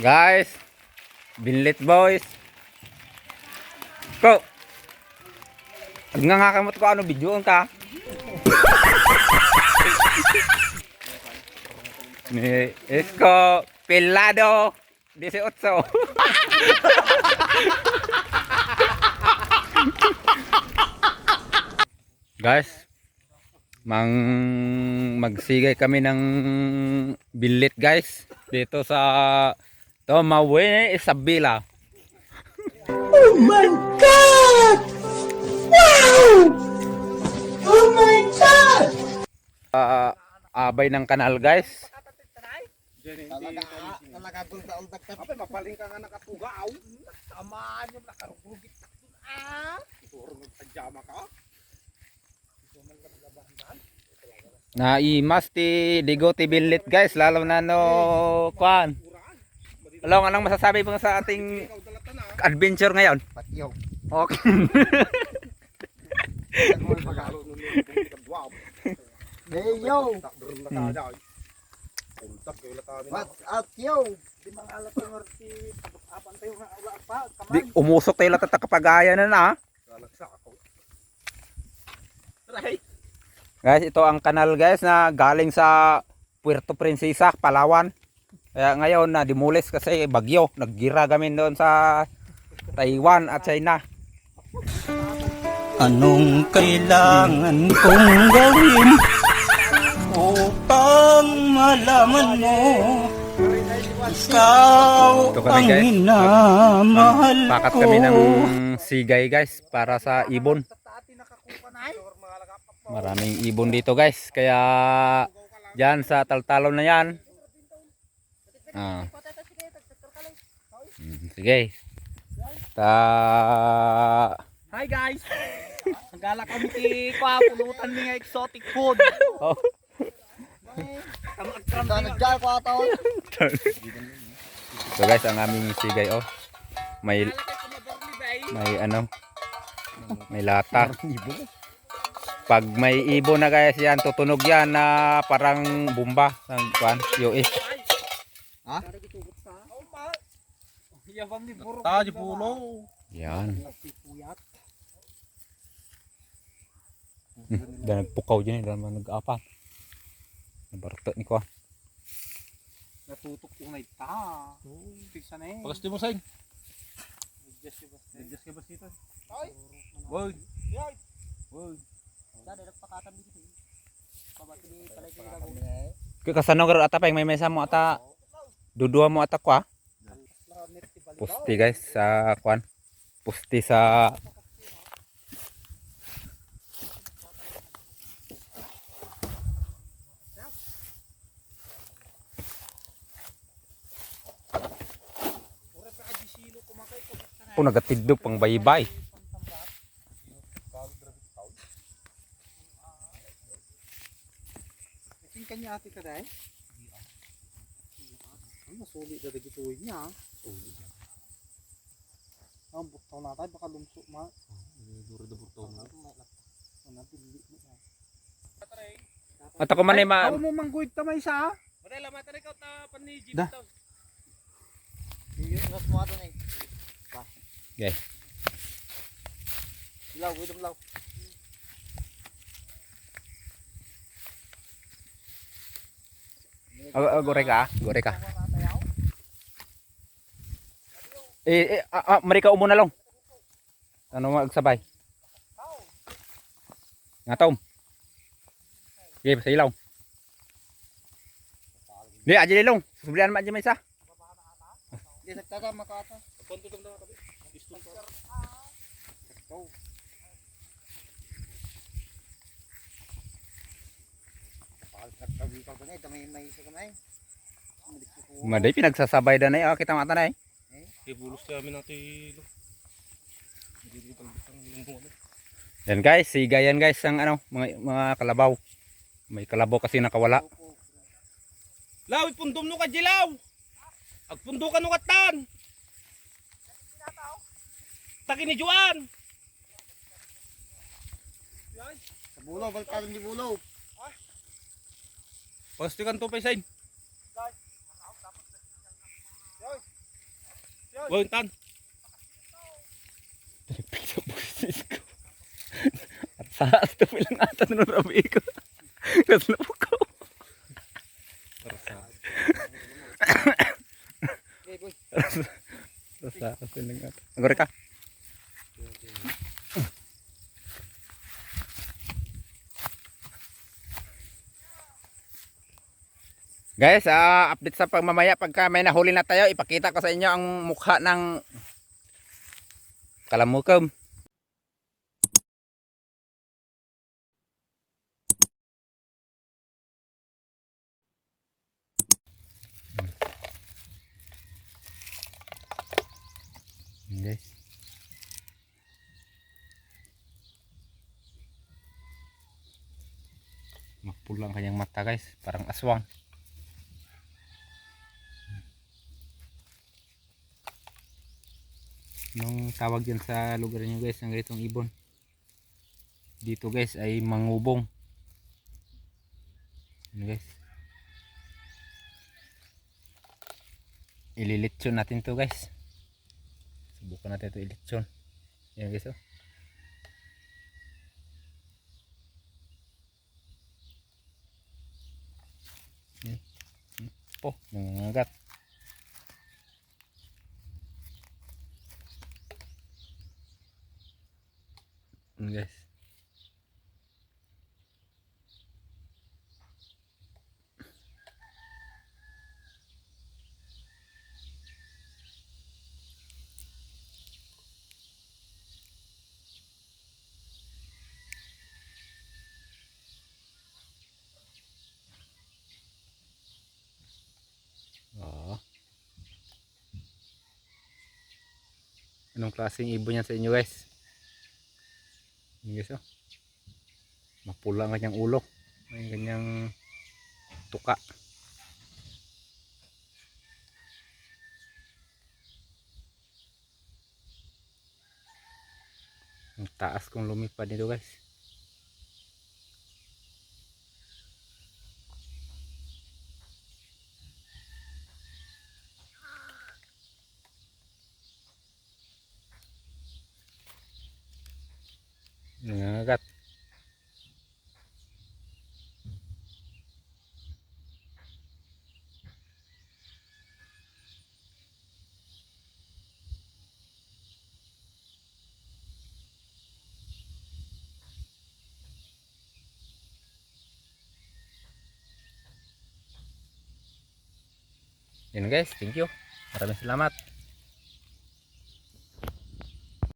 Guys, binlit boys. Ang nga nga kamot ko ano video ka. Ni Esko Pelado 18. Guys, mang magsigay kami ng bilit guys dito sa Tomawe Isabela. Oh my god! Wow! Oh my god! Ah, abay ng kanal guys. Talaga, doon sa uldag tabi. Apay, mapaling ka nga nakatugaw. Tamaan yung nakarugugit ka doon ah. Siguro nagpadyama ka. Naimas ti digo ti bilit guys lalo na no kwan. Alam anong masasabi mo sa ating adventure ngayon? Patyo. Okay. Hey yo! What's up yo? Di umusok tayo lahat at kapagaya na na. Guys, ito ang kanal guys na galing sa Puerto Princesa, Palawan. Kaya ngayon na dimulis kasi bagyo. Naggira kami doon sa Taiwan at China. Anong kailangan kong gawin upang malaman mo ikaw ang minamahal Pakat ko. kami ng sigay guys para sa ibon. Maraming ibon dito guys. Kaya dyan sa taltalon na yan. Ah. Mm, Sige. Ta Hi guys! Nagala kami ti kwa, pulutan ni exotic food. Oh. So guys, ang aming sigay oh. May may ano? May lata. Pag may ibon na guys yan, tutunog yan na parang bumba. Ang kuan, US. Ah, di pulo. Yan. Hmm, Dan nagpukaw dyan eh, dan nag-apat. Nabarto ni ko. Natutok yung night ta. Pigsa na eh. Pagkasti mo sayang. Adjust yung basta. Adjust ka ba sito? Ay! Wag. Wag. Dada, nagpakatan dito. Pabati ni pala yung gago. Kasano garo ata pa may mesa mo ata. Dudua mo ata ko ah. Pusti guys sa kuan. Pusti sa po nagatiddo pang baybay. Kasing kanya ate ka dahil? Ang masuli na dagituin niya. Ang buktaw na tayo, baka lumso ma. Duro da burto mo. Ano, pili mo yan. At ako man ay ma Ako mo mangguid tamay sa. Da. Iwas mo ato na eh. Okay. Ilaw, widom law. Oh, oh, gore ka, ah. gore ka. Eh, eh ah, ah, mari ka umo na lang. Ano magsabay? Nga tom. Okay, sa ilaw. Di, aja lang. Sublihan ma aja may isa. Hindi nagtatama ka ato. May may isa kamay. Maday pinagsasabay da na eh. Oh, kita mata na eh. Ibulos kami ng tilo. Hindi dito ang lumbo. Yan guys, siga yan guys ang ano, mga, mga kalabaw. May kalabaw kasi nakawala. Lawit pundom no ka jilaw. Agpundo ka no katan. Taki ni Juan. Sa bulo, balkan di bulo. Pastikan to pa isain. Boy, tan. Tripik sa busis ko. At sa asto lang ata nung rabi ko. Kasi ko. Sa asto lang ata. Agora ka. Guys, ah, update sa pagmamaya pagka may nahuli na tayo, ipakita ko sa inyo ang mukha ng kalamukam. Guys. Mapulang kanyang mata guys, parang aswang. Anong tawag yan sa lugar nyo guys ng ganitong ibon? Dito guys ay mangubong. Ano guys? Ililitsyon natin to guys. Subukan natin ito ilitsyon. Yan guys oh. Oh, nangangagat. Yan guys. Oo. Anong klaseng ibon yan sa inyo guys? Guys oh. Mapula ang kanyang ulo. May kanyang tuka. Ang taas kong lumipad nito guys. Nangangagat. Yun guys, thank you. Maraming salamat.